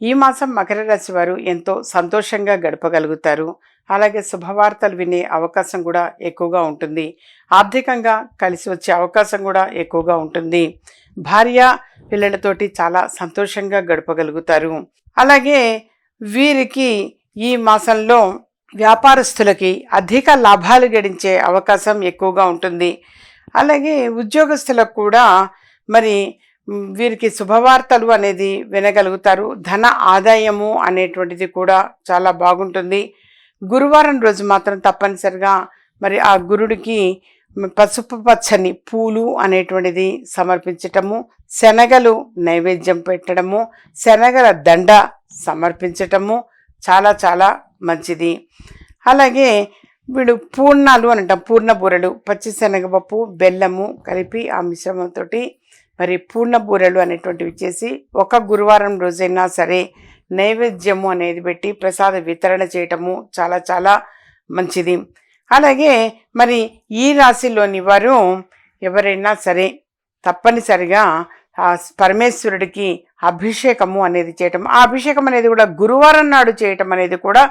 ఈ మాసం మకర రాశి వారు ఎంతో సంతోషంగా గడపగలుగుతారు. అలాగే శుభవార్తలు వినే అవకాశం కూడా ఎక్కువగా ఉంటుంది. ఆర్థికంగా కలిసి వచ్చే అవకాశం కూడా ఎక్కువగా ఉంటుంది. భార్య పిల్లలతోటి చాలా సంతోషంగా గడపగలుగుతారు. అలాగే వీరికి ఈ మాసంలో వ్యాపారస్తులకి అధిక లాభాలు గడించే అవకాశం ఎక్కువగా ఉంటుంది. అలాగే ఉద్యోగస్తులకు కూడా మరి వీరికి శుభవార్తలు అనేది వినగలుగుతారు. ధన ఆదాయము అనేటువంటిది కూడా చాలా బాగుంటుంది. గురువారం రోజు మాత్రం తప్పనిసరిగా మరి ఆ గురుడికి పసుపు పచ్చని పూలు అనేటువంటిది సమర్పించటము శనగలు నైవేద్యం పెట్టడము శనగల దండ సమర్పించటము చాలా చాలా మంచిది. అలాగే వీడు పూర్ణాలు అని అంటాం పూర్ణ బూరెలు పచ్చి శనగపప్పు బెల్లము కలిపి ఆ మిశ్రమంతో మరి పూర్ణ బూరెలు అనేటువంటివి చేసి ఒక గురువారం రోజైనా సరే నైవేద్యము అనేది పెట్టి ప్రసాద వితరణ చేయటము చాలా చాలా మంచిది. అలాగే మరి ఈ రాశిలోని వారు ఎవరైనా సరే తప్పనిసరిగా ఆ పరమేశ్వరుడికి అభిషేకము అనేది చేయటం ఆ అభిషేకం అనేది కూడా గురువారం నాడు చేయటం అనేది కూడా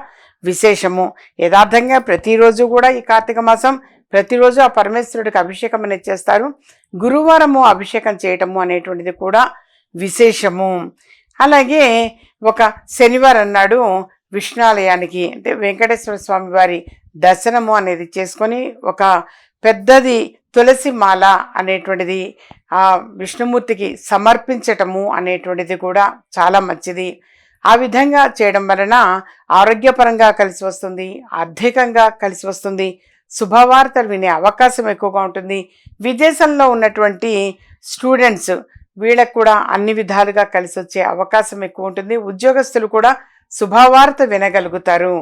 విశేషము. యథార్థంగా ప్రతిరోజు కూడా ఈ కార్తీక మాసం ప్రతిరోజు ఆ పరమేశ్వరుడికి అభిషేకం అనేది చేస్తారు. గురువారము అభిషేకం చేయటము అనేటువంటిది కూడా విశేషము. అలాగే ఒక శనివారం నాడు విష్ణాలయానికి అంటే వెంకటేశ్వర స్వామి వారి దర్శనము అనేది చేసుకొని ఒక పెద్దది తులసి మాల అనేటువంటిది ఆ విష్ణుమూర్తికి సమర్పించటము అనేటువంటిది కూడా చాలా మంచిది. ఆ విధంగా చేయడం వలన ఆరోగ్యపరంగా కలిసి వస్తుంది ఆర్థికంగా కలిసి వస్తుంది. శుభవార్తలు వినే అవకాశం ఎక్కువగా ఉంటుంది. విదేశంలో ఉన్నటువంటి స్టూడెంట్స్ వీళ్ళకు కూడా అన్ని విధాలుగా కలిసి వచ్చే అవకాశం ఎక్కువ ఉంటుంది. ఉద్యోగస్తులు కూడా శుభవార్త వినగలుగుతారు.